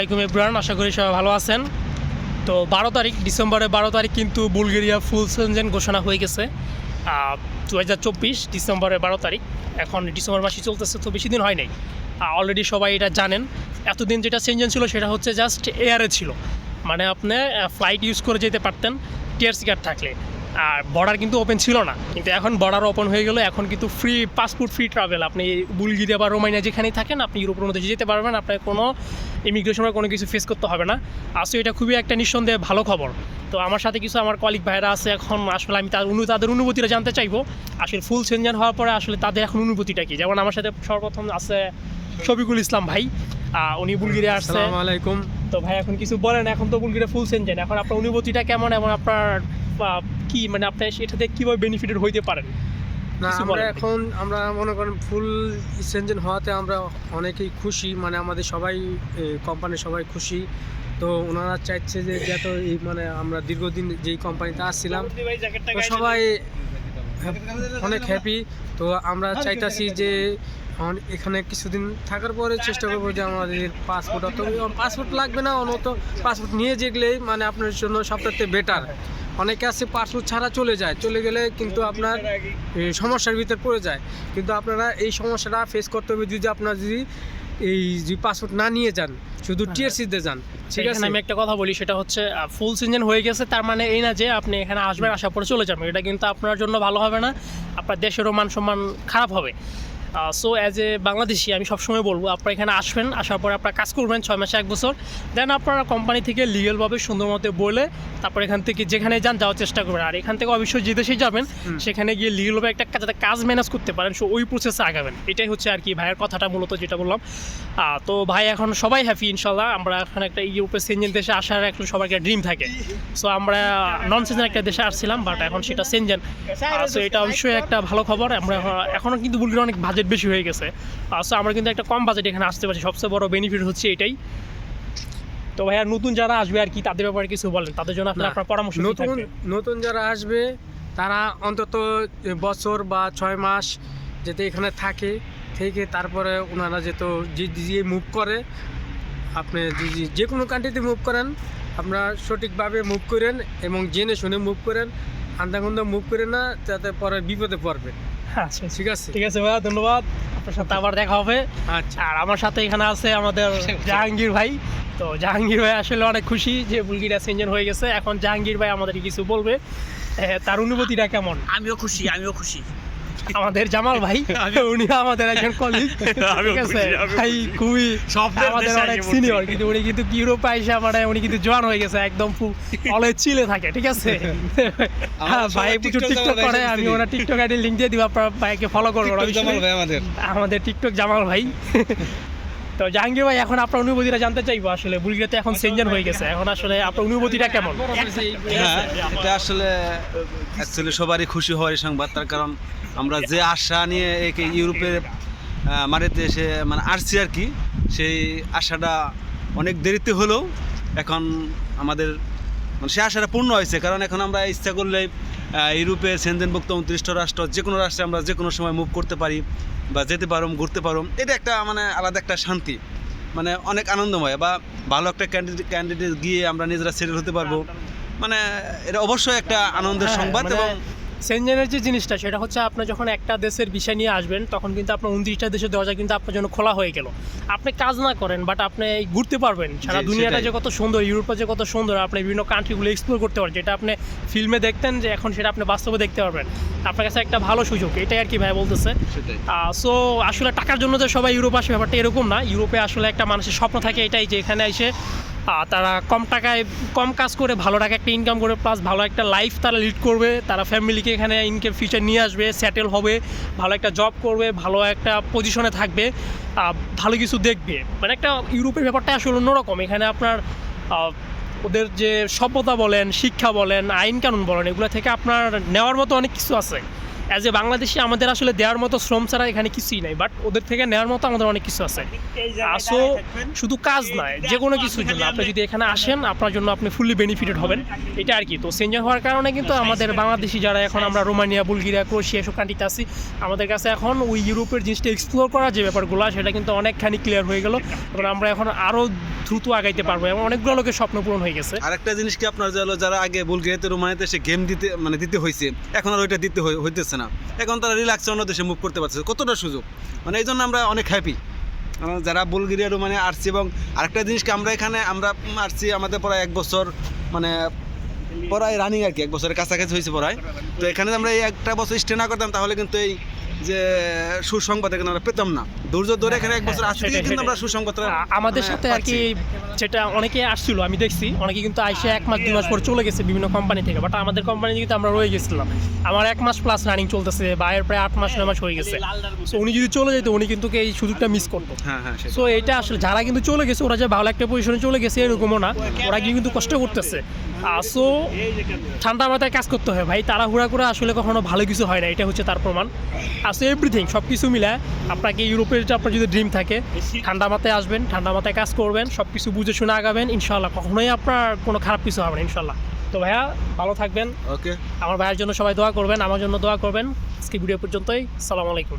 আলাইকুম ইব্রান আশা করি সবাই ভালো আছেন। তো বারো তারিখ, ডিসেম্বরের বারো তারিখ কিন্তু বুলগেরিয়া ফুল সেনজেন ঘোষণা হয়ে গেছে। দু হাজার চব্বিশ ডিসেম্বরের বারো তারিখ, এখন ডিসেম্বর মাসে চলতেছে, তো বেশি দিন হয় নাই। অলরেডি সবাই এটা জানেন। এতদিন যেটা সেনজেন ছিল, সেটা হচ্ছে জাস্ট এয়ারে ছিল। মানে আপনি ফ্লাইট ইউজ করে যেতে পারতেন টিয়ার কার্ড থাকলে। আর বর্ডার কিন্তু ওপেন ছিল না। কিন্তু এখন বর্ডার ওপেন হয়ে গেলো এখন কিন্তু ফ্রি পাসপোর্ট ফ্রি ট্রাভেল আপনি বুলগেরিয়া বা রোমানিয়া যেখানেই থাকেন আপনি ইউরোপের মধ্যে যেতে পারবেন আপনার কোনো ইমিগ্রেশনের কোনো কিছু ফেস করতে হবে না। আসলে এটা খুবই একটা নিঃসন্দেহে ভালো খবর। তো আমার সাথে কিছু আমার কলিগ ভাইরা আছে এখন আসলে আমি তার অনু তাদের অনুভূতিটা জানতে চাইব। আসলে ফুল সেনজেন হওয়ার পরে আসলে তাদের এখন অনুভূতিটা কি? যেমন আমার সাথে সর্বপ্রথম আছে শফিকুল ইসলাম ভাই। উনি বুলগেরিয়া আসছে। আলাইকুম। তো ভাই এখন কিছু বলেন এখন তো বুলগেরিয়া ফুল সেনজেন এখন আপনার অনুভূতিটা কেমন? এবং আপনার কি মানে আপনি সেটাতে কীভাবে বেনিফিটেড হইতে পারেন? না আমরা এখন আমরা মনে করেন ফুল সেঞ্জেন হওয়াতে আমরা অনেকেই খুশি মানে আমাদের সবাই কোম্পানি সবাই খুশি। তো ওনারা চাইছে যে যত এই মানে আমরা দীর্ঘদিন যেই কোম্পানিতে আসছিলাম তো সবাই অনেক হ্যাপি তো আমরা চাইতাছি যে এখানে কিছুদিন থাকার পরে চেষ্টা করব যে আমাদের পাসপোর্ট অত পাসপোর্ট লাগবে না অনত পাসপোর্ট নিয়ে যেগলেই মানে আপনার জন্য সবটাতে বেটার অনেকে আছে পাসপোর্ট ছাড়া চলে যায় চলে গেলে কিন্তু আপনার সমস্যার ভিতর পড়ে যায়। কিন্তু আপনারা এই সমস্যাটা ফেস করতে হবে যদি আপনারা যদি এই যে পাসপোর্ট না নিয়ে যান শুধু টিএসসিতে যান ঠিক আছে? আমি একটা কথা বলি সেটা হচ্ছে ফুল সিজন হয়ে গেছে তার মানে এই না যে আপনি এখানে আসবেন আসার পরে চলে যাবেন। এটা কিন্তু আপনার জন্য ভালো হবে না আপনার দেশেরও মান সম্মান খারাপ হবে। সো অ্যাজ এ বাংলাদেশি আমি সবসময় বলব আপনারা এখানে আসবেন আসার পরে আপনারা কাজ করবেন ছয় মাসে এক বছর। দেন আপনারা কোম্পানি থেকে লিগেলভাবে সুন্দর মতো বলে তারপর এখান থেকে যেখানে যান যাওয়ার চেষ্টা করবেন। আর এখান থেকে অবশ্যই যে দেশে যাবেন সেখানে গিয়ে লিগেলভাবে একটা কাজ- যাতে কাজ ম্যানেজ করতে পারেন সো ওই প্রসেসে আগাবেন। এটাই হচ্ছে আর কি ভাইয়ের কথাটা মূলত যেটা বললাম। তো ভাই এখন সবাই হ্যাপি ইনশাল্লাহ আমরা এখন একটা ইউরোপের সেনজেন দেশে আসার একটা সবার একটা ড্রিম থাকে। সো আমরা নন সেনজেন একটা দেশে আসছিলাম বাট এখন সেটা সেনজেন সো এটা অবশ্যই একটা ভালো খবর। আমরা এখনও কিন্তু বুলগেরিয়া অনেক বাজেট বেশি হয়ে গেছে। সো আমরা কিন্তু একটা কম বাজেট এখানে আসতে পারছি। সবচেয়ে বড় বেনিফিট হচ্ছে এটাই। তো ভাইয়া নতুন যারা আসবে আর কি তাদের ব্যাপারে কিছু বলেন। তাদের জন্য আপনার আপনার পরামর্শ নতুন নতুন যারা আসবে তারা অন্তত বছর বা ছয় মাস যাতে এখানে থাকে থেকে তারপরে ওনারা যেত যে যে মুভ করে আপনি যে- কোনো কান্ট্রিতে মুভ করেন আপনারা সঠিকভাবে মুভ করেন এবং জেনে শুনে মুভ করেন আন্দাগুন্দা মুভ করেন না যাতে পরে বিপদে পড়বে আচ্ছা ঠিক আছে। ঠিক আছে ভাইয়া ধন্যবাদ। আপনার সাথে আবার দেখা হবে। আচ্ছা। আর আমার সাথে এখানে আছে আমাদের জাহাঙ্গীর ভাই। তো জাহাঙ্গীর ভাই আসলে অনেক খুশি যে বুলগিরা সেঞ্জন হয়ে গেছে। এখন জাহাঙ্গীর ভাই আমাদের কিছু বলবে। তার অনুভূতিটা কেমন? আমিও খুশি আমিও খুশি। আমাদের জামাল ভাই উনি আমাদের একজন কলিগ ঠিক আছে? ভাই খুবই আমাদের অনেক সিনিয়র কিন্তু উনি কিন্তু ইউরোপে পয়সা মানে উনি কিন্তু জোয়ান হয়ে গেছে একদম অলে চিলে থাকে ঠিক আছে? হ্যাঁ, ভাই প্রচুর টিকটক করে আমি ওনার টিকটক আইডি লিঙ্ক দিয়ে দিব আপনার ভাইকে ফলো করব আমাদের। আমাদের টিকটক জামাল ভাই। তো জাহাঙ্গীর ভাই এখন আপনার অনুভূতিটা জানতে চাইব আসলে বুলগেরিয়াতে এখন সেঞ্জন হয়ে গেছে এখন আসলে আপনার অনুভূতিটা কেমন? হ্যাঁ এটা আসলে অ্যাকচুয়ালি সবারই খুশি হওয়ার সংবাদ তার কারণ আমরা যে আশা নিয়ে একে ইউরোপে আহ, মাটিতে এসে মানে আসছি আর কি সেই আশাটা অনেক দেরিতে হলেও এখন আমাদের মানে সেই আশাটা পূর্ণ হয়েছে কারণ এখন আমরা ইচ্ছা করলে ইউরোপে সেনদেনভুক্ত উনত্রিশটা রাষ্ট্র যে কোনো রাষ্ট্রে আমরা যে কোনো সময় মুভ করতে পারি বা যেতে পারো ঘুরতে পারো এটা একটা মানে আলাদা একটা শান্তি মানে অনেক আনন্দময় বা ভালো একটা ক্যান্ডিডেট ক্যান্ডিডেট গিয়ে আমরা নিজেরা সেটেল হতে পারব। মানে এটা অবশ্যই একটা আনন্দের হ্যাঁ, সংবাদ মানে এবং সেনজেনের যে জিনিসটা সেটা হচ্ছে আপনি যখন একটা দেশের বিষয় নিয়ে আসবেন তখন কিন্তু আপনার উনত্রিশটা দেশের দরজা কিন্তু আপনার জন্য খোলা হয়ে গেল। আপনি কাজ না করেন বাট আপনি ঘুরতে পারবেন। সারা দুনিয়াটা যে কত সুন্দর ইউরোপে যে কত সুন্দর আপনি বিভিন্ন কান্ট্রিগুলো এক্সপ্লোর করতে পারেন যেটা আপনি ফিল্মে দেখতেন যে এখন সেটা আপনি বাস্তবে দেখতে পারবেন। আপনার কাছে একটা ভালো সুযোগ এটাই আর কি ভাই বলতেছে। সো আসলে টাকার জন্য যে সবাই ইউরোপ আসে ব্যাপারটা এরকম না। ইউরোপে আসলে একটা মানুষের স্বপ্ন থাকে এটাই যে এখানে এসে তারা কম টাকায় কম কাজ করে, ভালো টাকা একটা ইনকাম করে প্লাস ভালো একটা লাইফ তারা লিড করবে। তারা ফ্যামিলিকে এখানে ইনকাম ফিউচার নিয়ে আসবে সেটেল হবে, ভালো একটা জব করবে, ভালো একটা পজিশনে থাকবে ভালো কিছু দেখবে। মানে একটা ইউরোপের ব্যাপারটা আসলে অন্যরকম। এখানে আপনার ওদের যে সভ্যতা বলেন, শিক্ষা বলেন, আইন কানুন বলেন, এগুলো থেকে আপনার নেওয়ার মতো অনেক কিছু আছে। অ্যাজ এ বাংলাদেশি আমাদের আসলে দেওয়ার মতো শ্রম ছাড়া এখানে কিছুই নাই বাট ওদের থেকে নেওয়ার মতো আমাদের অনেক কিছু আছে। আসো শুধু কাজ নয় যে কোনো কিছুর জন্য। আপনি যদি এখানে আসেন আপনার জন্য আপনি ফুললি বেনিফিটেড হবেন। এটা আর কি। তো সেঞ্জার হওয়ার কারণে কিন্তু আমাদের বাংলাদেশি যারা এখন আমরা রোমানিয়া বুলগেরিয়া ক্রোশিয়া এসব কান্ট্রিতে আছি আমাদের কাছে এখন ওই ইউরোপের জিনিসটা এক্সপ্লোর করার যে ব্যাপারগুলো সেটা কিন্তু অনেকখানি ক্লিয়ার হয়ে গেল। এবং আমরা এখন আরও দ্রুত আগাইতে পারব। এবং অনেকগুলো লোকের স্বপ্ন পূরণ হয়ে গেছে। আরেকটা জিনিস কি আপনার যারা আগে বুলগেরিয়াতে রোমানিয়াতে এসে গেম দিতে মানে দিতে হয়েছে এখন আর ওইটা দিতে হই- হইতেছে না। এখন তারা রিল্যাক্সে অন্য দেশে মুভ করতে পারছে কতটা সুযোগ? মানে এই জন্য আমরা অনেক হ্যাপি যারা বুলগেরিয়া মানে আসছি এবং আরেকটা জিনিসকে আমরা এখানে, আমরা আসছি আমাদের প্রায় এক বছর মানে পড়ায় রানিং আর কি, এক বছরের কাছাকাছি হয়েছে পড়ায়। তো এখানে আমরা এই একটা বছর স্টে না করতাম, তাহলে কিন্তু এই যে সুসংবাদ এখানে আমরা পেতাম না। ধৈর্য ধরে এখানে এক বছর আসতে কিন্তু আমরা আ- আমাদের মানে সাথে আর কি যেটা অনেকে আসছিল আমি দেখছি অনেকে কিন্তু আইসে এক মাস দুই মাস পর চলে গেছে বিভিন্ন কোম্পানি থেকে বাট আমাদের কোম্পানি কিন্তু আমরা রয়ে গেছিলাম। আমার এক মাস প্লাস রানিং চলতেছে বা এর প্রায় আট মাস নয় মাস হয়ে গেছে। সো উনি যদি চলে যেত উনি কিন্তু এই সুযোগটা মিস করতো। হ্যাঁ হ্যাঁ সো এটা আসলে যারা কিন্তু চলে গেছে ওরা যে ভালো একটা পজিশনে চলে গেছে এরকমও না। ওরা কিন্তু কষ্ট করতেছে। আসো ঠান্ডা মাথায় কাজ করতে হয় ভাই। তাড়াহুড়া করে আসলে কখনো ভালো কিছু হয় না এটা হচ্ছে তার প্রমাণ। আসো এভরিথিং সব কিছু মিলায় আপনাকে ইউরোপের যে আপনার যদি ড্রিম থাকে ঠান্ডা মাথায় আসবেন ঠান্ডা মাথায় কাজ করবেন সব কিছু বুঝে শুনে আগাবেন ইনশাল্লাহ কখনোই আপনার কোনো খারাপ কিছু হবে না ইনশাল্লাহ তো ভাইয়া ভালো থাকবেন। ওকে আমার ভাইয়ের জন্য সবাই দোয়া করবেন আমার জন্য দোয়া করবেন। আজকে ভিডিও পর্যন্তই। সালাম আলাইকুম।